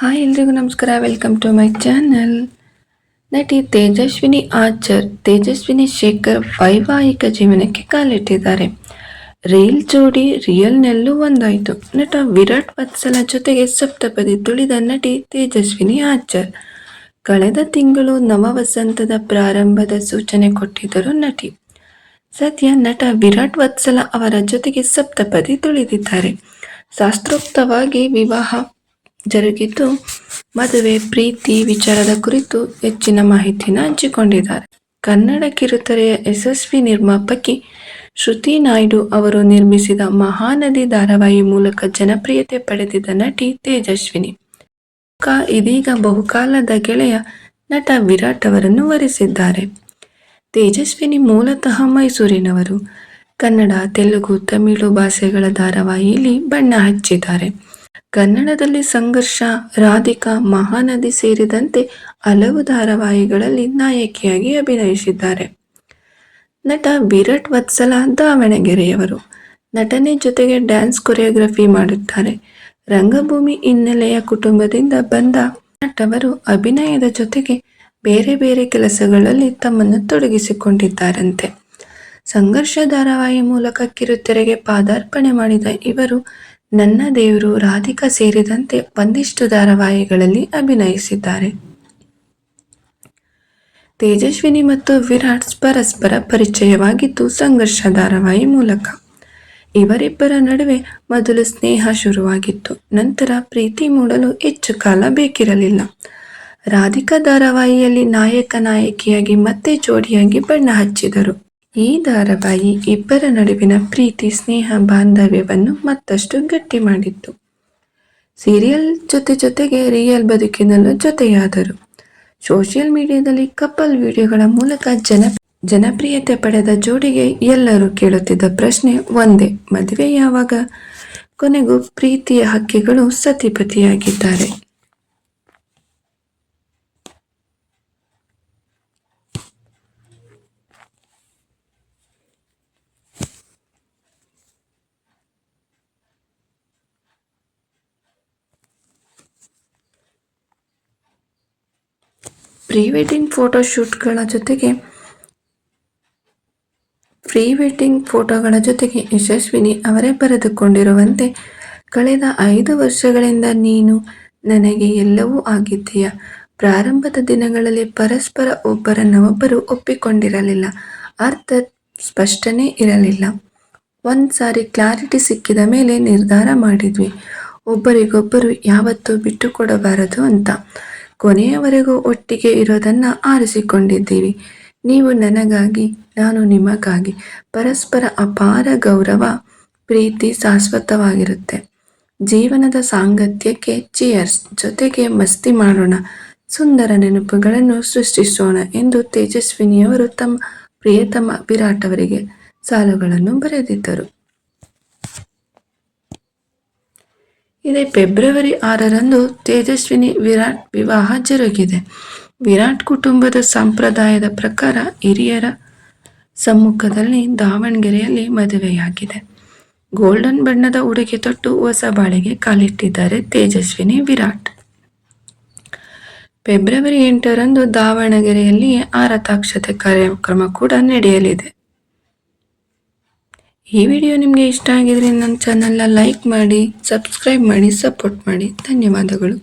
Hi ಎಲ್ರಿಗೂ ನಮಸ್ಕಾರ welcome to my channel ನಟಿ ತೇಜಸ್ವಿನಿ ಆಚರ್, ತೇಜಸ್ವಿನಿ ಶೇಖರ್ ವೈವಾಹಿಕ ಜೀವನಕ್ಕೆ ಕಾಲಿಟ್ಟಿದ್ದಾರೆ. ರೈಲ್ ಜೋಡಿ ರಿಯಲ್ನಲ್ಲೂ ಒಂದಾಯಿತು. ನಟ ವಿರಾಟ್ ವತ್ಸಲ ಜೊತೆಗೆ ಸಪ್ತಪದಿ ತುಳಿದ ನಟಿ ತೇಜಸ್ವಿನಿ ಆಚರ್. ಕಳೆದ ತಿಂಗಳು ನವವಸಂತದ ಪ್ರಾರಂಭದ ಸೂಚನೆ ಕೊಟ್ಟಿದ್ದರು ನಟಿ. ಸದ್ಯ ನಟ ವಿರಾಟ್ ವತ್ಸಲ ಅವರ ಜೊತೆಗೆ ಸಪ್ತಪದಿ ತುಳಿದಿದ್ದಾರೆ. ಶಾಸ್ತ್ರೋಕ್ತವಾಗಿ ವಿವಾಹ ಜರುಗಿದ್ದು ಮದುವೆ, ಪ್ರೀತಿ, ವಿಚಾರದ ಕುರಿತು ಹೆಚ್ಚಿನ ಮಾಹಿತಿನ ಹಂಚಿಕೊಂಡಿದ್ದಾರೆ. ಕನ್ನಡ ಕಿರುತೆರೆಯ ಯಶಸ್ವಿ ನಿರ್ಮಾಪಕಿ ಶ್ರುತಿ ನಾಯ್ಡು ಅವರು ನಿರ್ಮಿಸಿದ ಮಹಾನದಿ ಧಾರಾವಾಹಿ ಮೂಲಕ ಜನಪ್ರಿಯತೆ ಪಡೆದಿದ್ದ ನಟಿ ತೇಜಸ್ವಿನಿ. ಇದೀಗ ಬಹುಕಾಲದ ಗೆಳೆಯ ನಟ ವಿರಾಟ್ ಅವರನ್ನು ವರಿಸಿದ್ದಾರೆ. ತೇಜಸ್ವಿನಿ ಮೂಲತಃ ಮೈಸೂರಿನವರು. ಕನ್ನಡ, ತೆಲುಗು, ತಮಿಳು ಭಾಷೆಗಳ ಧಾರಾವಾಹಿಯಲ್ಲಿ ಬಣ್ಣ ಹಚ್ಚಿದ್ದಾರೆ. ಕನ್ನಡದಲ್ಲಿ ಸಂಘರ್ಷ, ರಾಧಿಕಾ, ಮಹಾನದಿ ಸೇರಿದಂತೆ ಹಲವು ಧಾರಾವಾಹಿಗಳಲ್ಲಿ ನಾಯಕಿಯಾಗಿ ಅಭಿನಯಿಸಿದ್ದಾರೆ. ನಟ ವಿರಾಟ್ ವತ್ಸಲ ದಾವಣಗೆರೆಯವರು ನಟನೆ ಜೊತೆಗೆ ಡ್ಯಾನ್ಸ್ ಕೊರಿಯೋಗ್ರಫಿ ಮಾಡುತ್ತಾರೆ ರಂಗಭೂಮಿ ಹಿನ್ನೆಲೆಯ ಕುಟುಂಬದಿಂದ ಬಂದ ನಟವರು ಅಭಿನಯದ ಜೊತೆಗೆ ಬೇರೆ ಬೇರೆ ಕೆಲಸಗಳಲ್ಲಿ ತಮ್ಮನ್ನು ತೊಡಗಿಸಿಕೊಂಡಿದ್ದಾರಂತೆ. ಸಂಘರ್ಷ ಧಾರಾವಾಹಿ ಮೂಲಕ ಕಿರುತೆರೆಗೆ ಪಾದಾರ್ಪಣೆ ಮಾಡಿದ ಇವರು ನನ್ನ ದೇವರು ರಾಧಿಕಾ ಸೇರಿದಂತೆ ಒಂದಿಷ್ಟು ಧಾರಾವಾಹಿಗಳಲ್ಲಿ ಅಭಿನಯಿಸಿದ್ದಾರೆ. ತೇಜಸ್ವಿನಿ ಮತ್ತು ವಿರಾಟ್ ಪರಸ್ಪರ ಪರಿಚಯವಾಗಿದ್ದು ಸಂಘರ್ಷ ಧಾರಾವಾಹಿ ಮೂಲಕ. ಇವರಿಬ್ಬರ ನಡುವೆ ಮೊದಲು ಸ್ನೇಹ ಶುರುವಾಗಿತ್ತು, ನಂತರ ಪ್ರೀತಿ ಮೂಡಲು ಹೆಚ್ಚು ಕಾಲ ಬೇಕಿರಲಿಲ್ಲ. ರಾಧಿಕಾ ಧಾರಾವಾಹಿಯಲ್ಲಿ ನಾಯಕ ನಾಯಕಿಯಾಗಿ ಮತ್ತೆ ಜೋಡಿಯಾಗಿ ಬಣ್ಣ ಹಚ್ಚಿದರು. ಈ ಧಾರಾವಾಹಿ ಇಬ್ಬರ ನಡುವಿನ ಪ್ರೀತಿ, ಸ್ನೇಹ, ಬಾಂಧವ್ಯವನ್ನು ಮತ್ತಷ್ಟು ಗಟ್ಟಿ ಮಾಡಿತ್ತು. ಸೀರಿಯಲ್ ಜೊತೆ ಜೊತೆಗೆ ರಿಯಲ್ ಬದುಕಿನಲ್ಲೂ ಜೊತೆಯಾದರು. ಸೋಷಿಯಲ್ ಮೀಡಿಯಾದಲ್ಲಿ ಕಪಲ್ ವಿಡಿಯೋಗಳ ಮೂಲಕ ಜನ, ಜನಪ್ರಿಯತೆ ಪಡೆದ ಜೋಡಿಗೆ ಎಲ್ಲರೂ ಕೇಳುತ್ತಿದ್ದ ಪ್ರಶ್ನೆ ಒಂದೇ, ಮದುವೆ ಯಾವಾಗ? ಕೊನೆಗೂ ಪ್ರೀತಿಯ ಹಕ್ಕಿಗಳು ಸತಿಪತಿಯಾಗಿದ್ದಾರೆ. ಪ್ರೀ ವೆಡ್ಡಿಂಗ್ ಫೋಟೋಶೂಟ್ಗಳ ಜೊತೆಗೆ ಪ್ರೀ ವೆಡ್ಡಿಂಗ್ ಫೋಟೋಗಳ ಜೊತೆಗೆ ಯಶಸ್ವಿನಿ ಅವರೇ ಬರೆದುಕೊಂಡಿರುವಂತೆ ಕಳೆದ ಐದು ವರ್ಷಗಳಿಂದ ನೀನು ನನಗೆ ಎಲ್ಲವೂ ಆಗಿದ್ದೀಯ. ಪ್ರಾರಂಭದ ದಿನಗಳಲ್ಲಿ ಪರಸ್ಪರ ಒಬ್ಬರನ್ನೊಬ್ಬರು ಒಪ್ಪಿಕೊಂಡಿರಲಿಲ್ಲ. ಅರ್ಥ ಸ್ಪಷ್ಟನೆ ಇರಲಿಲ್ಲ. ಒಂದು ಸಾರಿ ಕ್ಲಾರಿಟಿ ಸಿಕ್ಕಿದ ಮೇಲೆ ನಿರ್ಧಾರ ಮಾಡಿದ್ವಿ. ಒಬ್ಬರಿಗೊಬ್ಬರು ಯಾವತ್ತೂ ಬಿಟ್ಟು ಕೊಡಬಾರದು ಅಂತ. ಕೊನೆಯವರೆಗೂ ಒಟ್ಟಿಗೆ ಇರೋದನ್ನ ಆರಿಸಿಕೊಂಡಿದ್ದೀವಿ. ನೀವು ನನಗಾಗಿ, ನಾನು ನಿಮಗಾಗಿ ಪರಸ್ಪರ ಅಪಾರ ಗೌರವ, ಪ್ರೀತಿ, ಶಾಶ್ವತವಾಗಿರುತ್ತೆ. ಜೀವನದ ಸಾಂಗತ್ಯಕ್ಕೆ ಚಿಯರ್ಸ್ ಜೊತೆಗೆ ಮಸ್ತಿ ಮಾಡೋಣ. ಸುಂದರ ನೆನಪುಗಳನ್ನು ಸೃಷ್ಟಿಸೋಣ ಎಂದು ತೇಜಸ್ವಿನಿಯವರು ತಮ್ಮ ಪ್ರಿಯತಮ ವಿರಾಟ್ ಅವರಿಗೆ ಸಾಲುಗಳನ್ನು ಬರೆದಿದ್ದರು. ಇದೇ ಫೆಬ್ರವರಿ ಆರರಂದು ತೇಜಸ್ವಿನಿ ವಿರಾಟ್ ವಿವಾಹ ಜರುಗಿದೆ. ವಿರಾಟ್ ಕುಟುಂಬದ ಸಂಪ್ರದಾಯದ ಪ್ರಕಾರ ಹಿರಿಯರ ಸಮ್ಮುಖದಲ್ಲಿ ದಾವಣಗೆರೆಯಲ್ಲಿ ಮದುವೆಯಾಗಿದೆ. ಗೋಲ್ಡನ್ ಬಣ್ಣದ ಉಡುಗೆ ತೊಟ್ಟು ಹೊಸ ಬಾಳಿಗೆ ಕಾಲಿಟ್ಟಿದ್ದಾರೆ ತೇಜಸ್ವಿನಿ ವಿರಾಟ್. ಫೆಬ್ರವರಿ ಎಂಟರಂದು ದಾವಣಗೆರೆಯಲ್ಲಿ ಆರತಾಕ್ಷತೆ ಕಾರ್ಯಕ್ರಮ ಕೂಡ ನಡೆಯಲಿದೆ. ಈ ವಿಡಿಯೋ ನಿಮಗೆ ಇಷ್ಟ ಆಗಿದ್ರೆ ನನ್ನ ಚಾನೆಲ್ನ ಲೈಕ್ ಮಾಡಿ ಸಬ್ಸ್ಕ್ರೈಬ್ ಮಾಡಿ ಸಪೋರ್ಟ್ ಮಾಡಿ. ಧನ್ಯವಾದಗಳು.